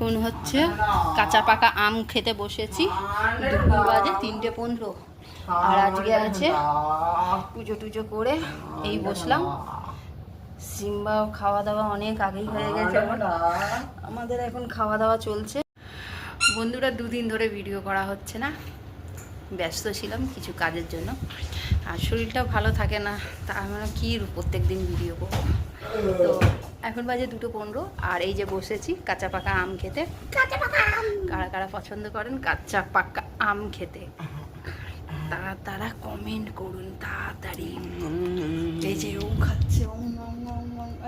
এখন হচ্ছে কাঁচা পাকা আম খেতে বসেছি। দুপুর বাজে তিনটে পনেরো। আর আজকে আছে পুজো টুজো করে এই বসলাম। সিম্বা খাওয়া দাওয়া অনেক আগেই হয়ে গেছে। আমাদের এখন খাওয়া দাওয়া চলছে। বন্ধুরা দুদিন ধরে ভিডিও করা হচ্ছে না। ব্যস্ত ছিলাম কিছু কাজের জন্য। আর শরীরটাও ভালো থাকে না তা আমরা কী প্রত্যেক দিন ভিডিও করব। তো এখন বাজে দুটো পনেরো আর এই যে বসেছি কাঁচা পাকা আম খেতে। কারা কারা পছন্দ করেন? কাঁচা পাকা আম খেতে। তারা তারা কমেন্ট করুন তাড়াতাড়ি। এই যে ও খাচ্ছে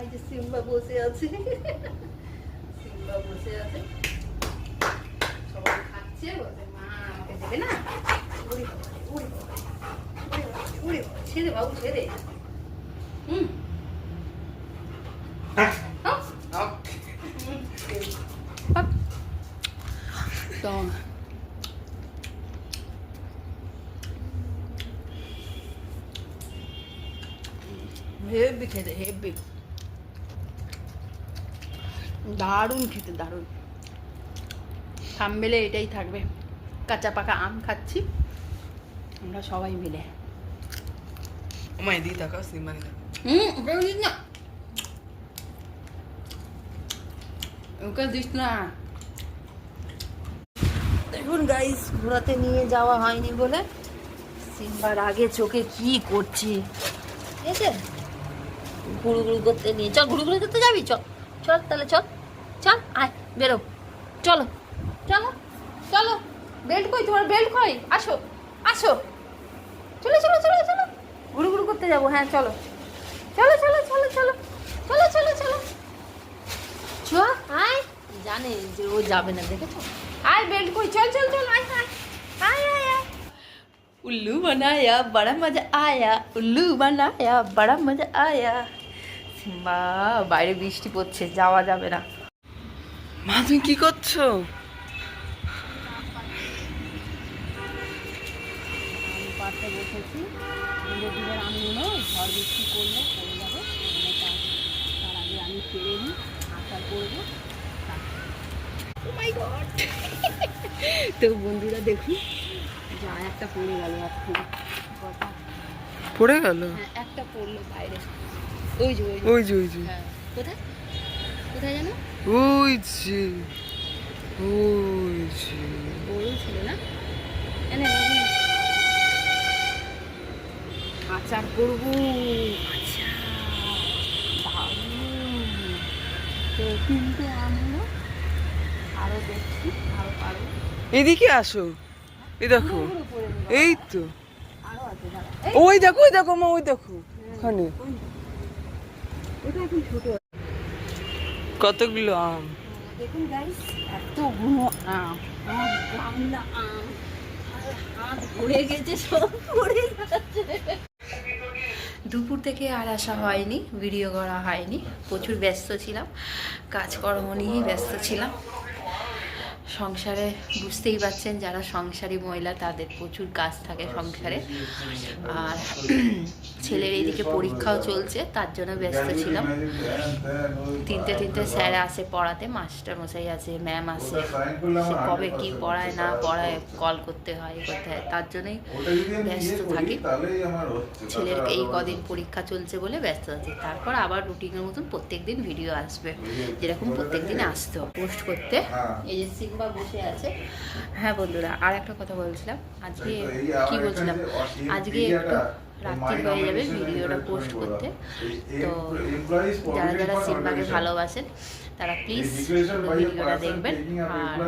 এই যে সিম্বা বসে আছে। সিম্বা বসে আছে। সবাই খাচ্ছে বলছে মা আমাকে দেবে না? ছেড়ে খেতে দারুণ। খেতে দারুণ এটাই থাকবে। কাঁচা পাকা আম খাচ্ছি। আমরা সবাই মিলে। আমার এদিকে তাকাও সিনেমা হুম ওকে দিস না। ওকে দিস না। দেখুন গাইস ঘোরাতে নিয়ে যাওয়া হয়নি বলে সিম্বার আগে চোখে কি করছি। ঠিক আছে ঘুরু ঘুরু করতে নিয়ে চল ঘুরু ঘুরু করতে যাবি? চল চল তাহলে চল। চল আয় বেরো। চলো চলো চলো। বেল্ট কই? তোমার বেল্ট কই? আসো আসো চলো চলো চলো চলো ঘুরু ঘুরু করতে যাবো হ্যাঁ চলো চলো চলো চলো চলো চলো চলো চলো চ আয় জানে যে ও যাবে না দেখেছো আয় বেল্ট কই চল চল চল আয় আয় আয় আয় আয় उल्लू बनाया बड़ा मजा आया उल्लू बनाया बड़ा मजा आया সিম্বা বাইরে বৃষ্টি পড়ছে যাওয়া যাবে না মা তুমি কি করছো আমি বসেছি। ধীরে ধীরে আমগুলো ঝড় বৃষ্টি করলে পড়ে যাবে। তার আগে আমি ফিরে নিই আশা করব। তো বন্ধুরা দেখুন যা একটা পড়ে গেল পড়ে গেল? হ্যাঁ একটা পড়ল বাইরে। ওই যে ওই যে। ওই যে হ্যাঁ কোথায়? কোথায় জানো ওই যে ওই যে বড় ছিল না এনে বাবু। আচার করব আচ্ছা। দারুণ। তো কিন্তু আমগুলো আরও দেখছি পারো। এদিকে আসো। এই দেখো। এই তো। ওই দেখো ওই দেখো মা ওই দেখো। ওখানে। এখন ছোট কতগুলো আম? দেখুন গাইস এতগুলো আম। আম। হাত গেছে সব পড়ে যাচ্ছে দুপুর থেকে আর আসা হয়নি ভিডিও করা হয়নি। প্রচুর ব্যস্ত ছিলাম, কাজকর্ম নিয়েই ব্যস্ত ছিলাম। সংসারে বুঝতেই পারছেন যারা সংসারী মহিলা তাদের প্রচুর কাজ থাকে সংসারে। আর ছেলের এইদিকে পরীক্ষাও চলছে তার জন্য ব্যস্ত ছিলাম। তিনটে তিনটে স্যার আসে পড়াতে মাস্টার মশাই আছে ম্যাম আছে। সে কবে কি পড়ায় না পড়ায় কল করতে হয় করতে হয় তার জন্যই ব্যস্ত থাকি। ছেলের এই কদিন পরীক্ষা চলছে বলে ব্যস্ত আছি। তারপর আবার রুটিনের মতন প্রত্যেক দিন ভিডিও আসবে। যেরকম প্রত্যেক দিন আসতো পোস্ট করতে। এই যে সিম্বা বসে আছে। হ্যাঁ বন্ধুরা আর একটা কথা বলছিলাম। আজকে কি বলছিলাম? আজকে একটু রাত্রি হয়ে যাবে ভিডিওটা পোস্ট করতে। তো যারা যারা সিম্বাকে ভালোবাসেন তারা প্লিজ ভিডিওটা দেখবেন। আর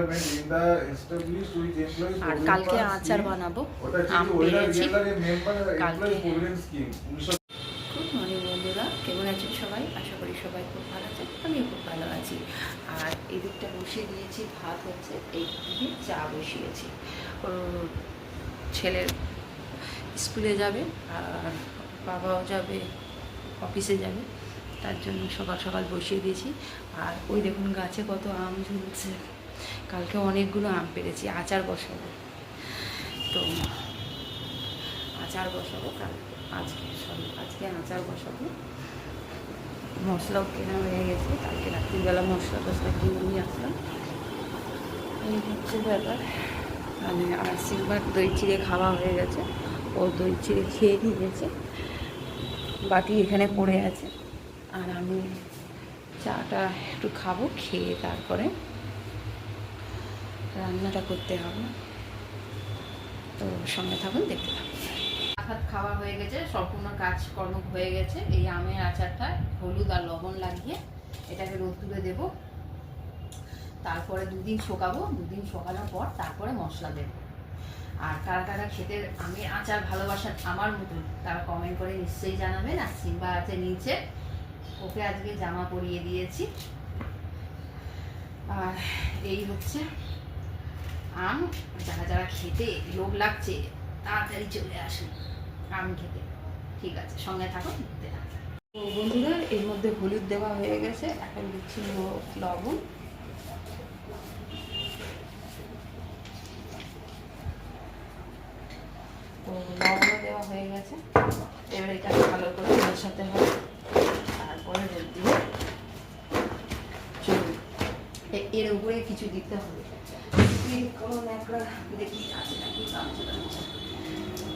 আর কালকে আচার বানাবো। আম পেয়েছি কালকে গুড মর্নিং বন্ধুরা কেমন আছেন সবাই? আশা করি সবাই খুব ভালো আছেন আমিও খুব ভালো আছি। এদিকটা বসিয়ে দিয়েছি, ভাত হচ্ছে, এই দিকে চা বসিয়েছি। ছেলের স্কুলে যাবে, আর বাবাও যাবে, অফিসে যাবে, তার জন্য সকাল সকাল বসিয়ে দিয়েছি। আর ওই দেখুন গাছে কত আম ঝুলছে। কালকে অনেকগুলো আম পেরেছি, আচার বসাবো। তো আচার বসাবো কাল আজকে, সরি, আজকে আচার বসাবো। মশলাও কেনা হয়ে গেছে, কালকে রাত্রিবেলা মশলা টশলা কিনে নিয়ে আসলাম। এই হচ্ছে ব্যাপার। মানে আর সিলভার দই চিড়ে খাওয়া হয়ে গেছে। ও দই চিড়ে খেয়ে নিয়েছে। বাটি এখানে পড়ে আছে। আর আমি চাটা একটু খাব, খেয়ে তারপরে রান্নাটা করতে হবে। তো সঙ্গে থাকুন, দেখতে থাকুন। ভাত খাওয়া হয়ে গেছে, সম্পূর্ণ কাজকর্ম হয়ে গেছে। এই আমের আচারটা হলুদ আর লবণ লাগিয়ে এটাকে রোদ্দুরে দেব। তারপরে দুদিন শোকাবো, দুদিন শোকানোর পর তারপরে মশলা দেব। আর কারা কারা খেতে আমের আচার ভালোবাসেন আমার মতন, তারা কমেন্ট করে নিশ্চয়ই জানাবেন। আর সিম্বা আছে নিচে, ওকে আজকে জামা পরিয়ে দিয়েছি। আর এই হচ্ছে আম। যারা যারা খেতে লোভ লাগছে, তাড়াতাড়ি চলে আসুন। আম খেতে ঠিক আছে সঙ্গে দেখতে থাকুন। তো বন্ধুরা এর মধ্যে হলুদ দেওয়া হয়ে গেছে এখন দিচ্ছি লবণ। তো লবণও দেওয়া হয়ে গেছে। এবার এটা ভালো করে মেশাতে হবে। তারপরে রোদ দিয়ে চলবে এ- এর উপরে কিছু দিতে হবে। কোনো ন্যাকড়া দেখি আছে নাকি?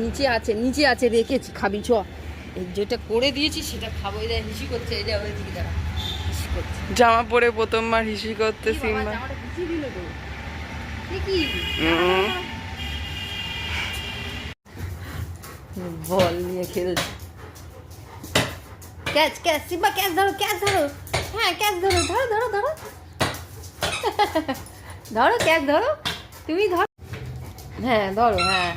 নিচে আছে নিচে আছে রেখেছি খাবি চ। যেটা করে দিয়েছি সেটা খাব। এই হিসি করছে এই যে ওই দিকে দাঁড়া। জামা পরে প্রথমবার হিসি করতে সিম্বা। বল নিয়ে খেলছে। ক্যাচ ক্যাচ সিম্বা ক্যাচ ধরো ক্যাচ ধরো। হ্যাঁ ক্যাচ ধরো ধরো ধরো ধরো। ধরো ক্যাচ ধরো। তুমি ধরো। হ্যাঁ ধরো হ্যাঁ।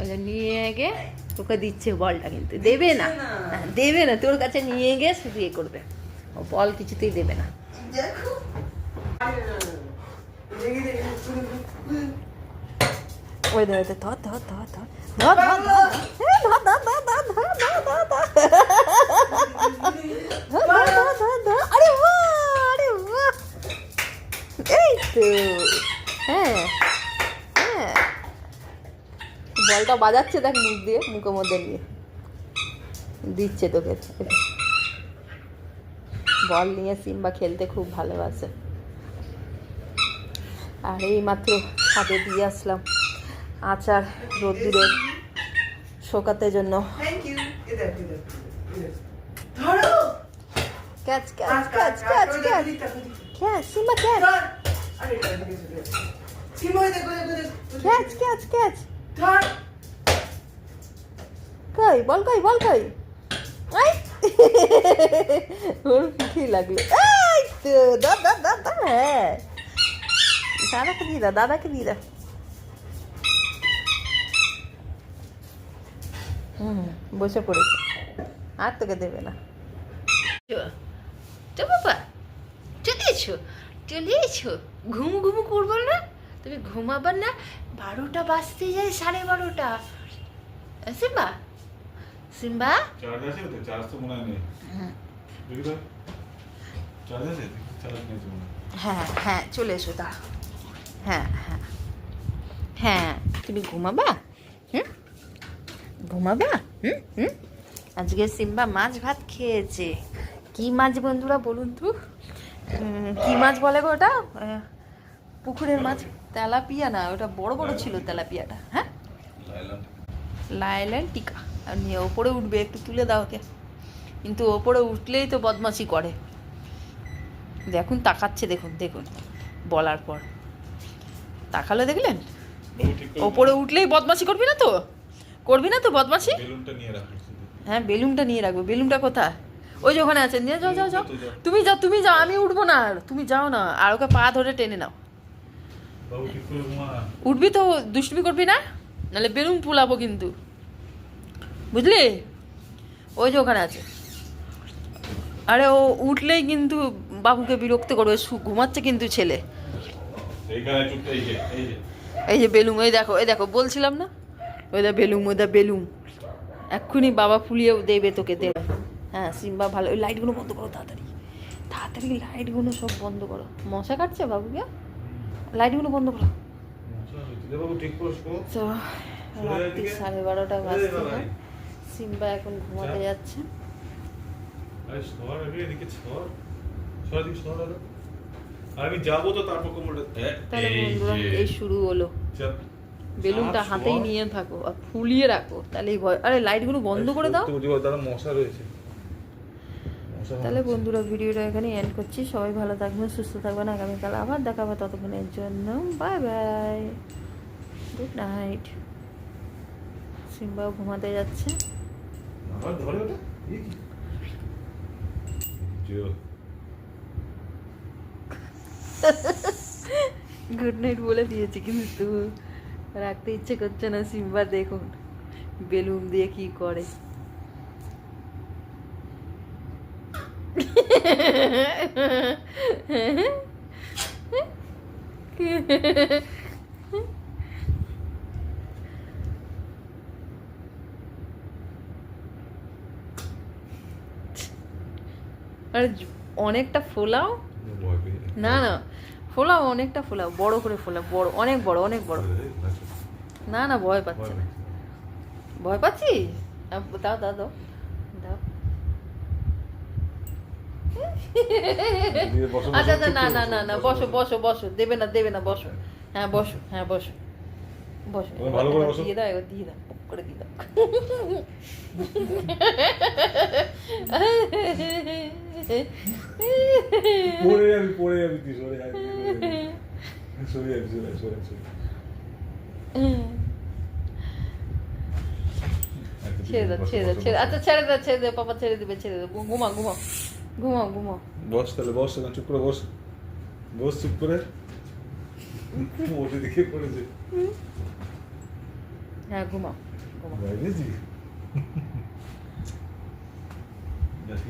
ওটা নিয়ে গিয়ে তোকে দিচ্ছে বলটা কিন্তু দেবে না হ্যাঁ, দেবে না তোর কাছে নিয়ে গিয়ে শুধু ইয়ে করবে ও বল কিছুতেই দেবে না ওই ধর ধর ধর ধর ধর আরে বাহ আরে বাহ এই তো হ্যাঁ হ্যাঁ বলটা বাজাচ্ছে দেখ মুখ দিয়ে মুখের মধ্যে নিয়ে। দিচ্ছে তোকে। বল নিয়ে সিম্বা খেলতে খুব ভালোবাসে। আর এই মাত্র ছাদে দিয়ে আসলাম। আচার রোদ্দুরে শোকাতে জন্য। Catch catch catch catch catch. Catch Simba catch. Catch catch catch. কই বল কই বল কই। আই ওর পিঠেই লাগল। এই তো দা দা দা দা হ্যাঁ। দাদাকে দিয়ে দাও দাদাকে দিয়ে দাও। হুম বসে পড়েছে। আর তোকে দেবে না। তো বাবা চলে এসো চলে এসো। ঘুম ঘুম করব না? তুমি ঘুমাবার না বারোটা বাজতে যায় সাড়ে বারোটা। সিম্বা? সিম্বা? হয় হয়। হ্যাঁ। চলে এসো তা হ্যাঁ হ্যাঁ। হ্যাঁ তুমি ঘুমাবা? হুম? ঘুমাবা? হুম হুম? আজকে সিম্বা মাছ ভাত খেয়েছে। কি মাছ বন্ধুরা বলুন তো? কি মাছ বলে গো ওটা? পুকুরের মাছ? তেলাপিয়া না ওটা বড় বড় ছিল তেলাপিয়াটা হ্যাঁ? লাইলেন টিকা। আর নিয়ে ওপরে উঠবে একটু তুলে দাও ওকে। কিন্তু ওপরে উঠলেই তো বদমাশি করে। দেখুন তাকাচ্ছে দেখুন দেখুন বলার পর। তাকালো দেখলেন? ওপরে উঠলেই বদমাশি করবি না তো? করবি না তো বদমাশি। হ্যাঁ বেলুনটা নিয়ে রাখব। বেলুনটা কোথায়? ওই যে ওখানে আছে নিয়ে যাও যাও যাও। তুমি যাও তুমি যাও আমি উঠবো না আর। তুমি যাও না আর ওকে পা ধরে টেনে নাও। উঠবি তো দুষ্টুমি করবি না? নাহলে বেলুন ফুলাবো কিন্তু। বুঝলি? ওই যে ওখানে আছে। আরে ও উঠলেই কিন্তু বাবুকে বিরক্ত করবে ঘুমাচ্ছে কিন্তু ছেলে। এই যে বেলুম এই দেখো এই দেখো বলছিলাম না? ওই দা বেলুম ওই দা বেলুম এক্ষুনি বাবা ফুলিয়েও দেবে তোকে দেবে হ্যাঁ সিম্বা ভালো ওই লাইটগুলো বন্ধ করো তাড়াতাড়ি। তাড়াতাড়ি লাইটগুলো সব বন্ধ করো। মশা কাটছে বাবুকে? লাইটগুলো বন্ধ করো। রাত্রি সাড়ে বারোটা বাজতে। সিম্বা এখন ঘুমাতে যাচ্ছে। আমি যাব তো তারপর এই শুরু হলো। বেলুনটা হাতেই নিয়ে থাকো আর ফুলিয়ে রাখো। তাহলেই ভয় আরে লাইটগুলো বন্ধ করে দাও। দাদা মশা রয়েছে। তাহলে বন্ধুরা ভিডিওটা এখানে এন্ড করছি। সবাই ভালো থাকবেন সুস্থ থাকবেন। আগামীকাল আবার দেখাবো ততক্ষণের জন্য। বাই বাই গুড নাইট সিম্বাও ঘুমাতে যাচ্ছে। গুড নাইট বলে দিয়েছি কিন্তু রাখতে ইচ্ছে করছে না সিম্বা দেখুন। বেলুন দিয়ে কি করে। অনেকটা ফোলাও? না না। ফোলাও অনেকটা ফোলাও। বড় করে ফোলাও। বড়, অনেক বড় অনেক বড়। না না, ভয় পাচ্ছে না। ভয় দাও দাও দাও দাও। আচ্ছা আচ্ছা না না না না বসো বসো বসো। দেবে না দেবে না বসো। হ্যাঁ বসো হ্যাঁ বসো বসো। ভালো করে বসো। দিয়ে দাও এবার দিয়ে দাও করে দিয়ে দাও। পড়ে যাবি পড়ে যাবি তুই সরে যাবি সরে যাবি সরে যাবি সরে যাবি ছেড়ে দাও ছেড়ে দাও ছেড়ে আচ্ছা ছেড়ে দাও ছেড়ে দাও পাপা ছেড়ে দেবে ছেড়ে দাও ঘুমাও ঘুমাও। ঘুমাও ঘুমাও বস তাহলে বস না চুপ করে বস বস চুপ করে ওটি দিকে পড়েছে হ্যাঁ ঘুমাও আছে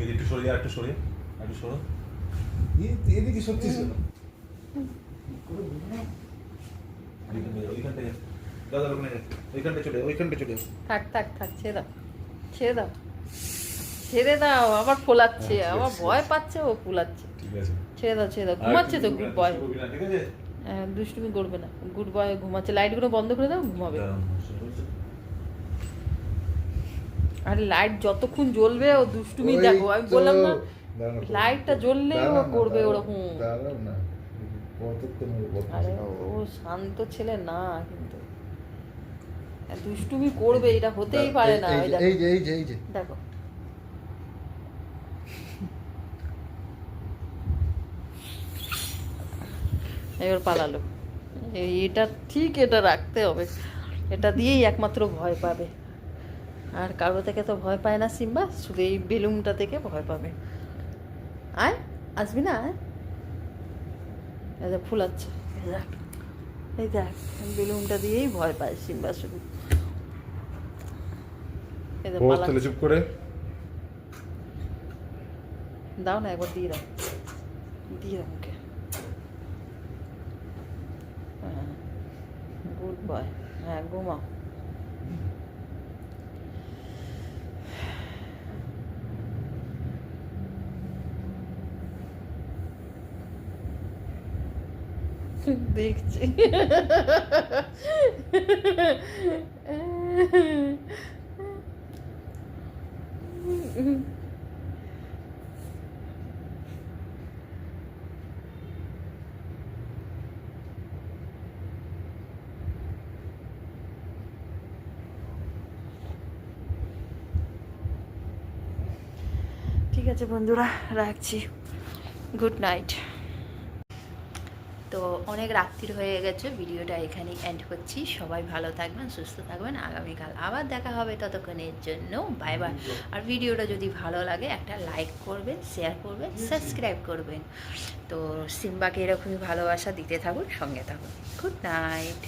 একটু সরে যা একটু সরে যা, একটু সরো এদিকে সত্যিস কেন ওইখানটায় যা। দাদা ওখানে যা। ওইখানটায় চলে যা, চলে থাক থাক থাক ছেড়ে দাও ছেড়ে দাও ছেড়ে দাও আবার ফোলাচ্ছে হ্যাঁ, আবার ভয় পাচ্ছে ও ফোলাচ্ছে। ছেড়ে দাও ছেড়ে দাও ঘুমাচ্ছে তো গুড বয় আছে? দুষ্টুমি করবে না গুড বয় ঘুমাচ্ছে। লাইটগুলো বন্ধ করে দাও ঘুমাবে। আর লাইট যতক্ষণ জ্বলবে ও দুষ্টুমি দেখো আমি বললাম না লাইটটা জ্বললে ও করবে ওরকম। আরে ও শান্ত ছেলে না কিন্তু। দুষ্টুমি করবে এটা হতেই পারে না এই যে এই যে। দেখো। এবার পালালো। এটা ঠিক এটা রাখতে হবে। এটা দিয়েই একমাত্র ভয় পাবে। আর কারও থেকে তো ভয় পায় না সিম্বা শুধু এই বেলুনটা থেকে ভয় পাবে। আয় আসবি না আয়। দেখ ফুলাচ্ছে। এই দেখ বেলুনটা দিয়েই ভয় পায় সিম্বা শুধু। চুপ করে। দাও না একবার দিয়ে দাও। দিয়ে দাও ওকে হ্যাঁ গুড বয় হ্যাঁ ঘুমাও ঠিক আছে বন্ধুরা, রাখছি। গুড নাইট তো অনেক রাত্রির হয়ে গেছে, ভিডিওটা এখানেই এন্ড করছি। সবাই ভালো থাকবেন, সুস্থ থাকবেন। আগামীকাল আবার দেখা হবে ততক্ষণের জন্য। বাই বাই আর ভিডিওটা যদি ভালো লাগে, একটা লাইক করবেন শেয়ার করবেন সাবস্ক্রাইব করবেন। তো সিম্বাকে এরকমই ভালোবাসা দিতে থাকুন, সঙ্গে থাকুন। Good night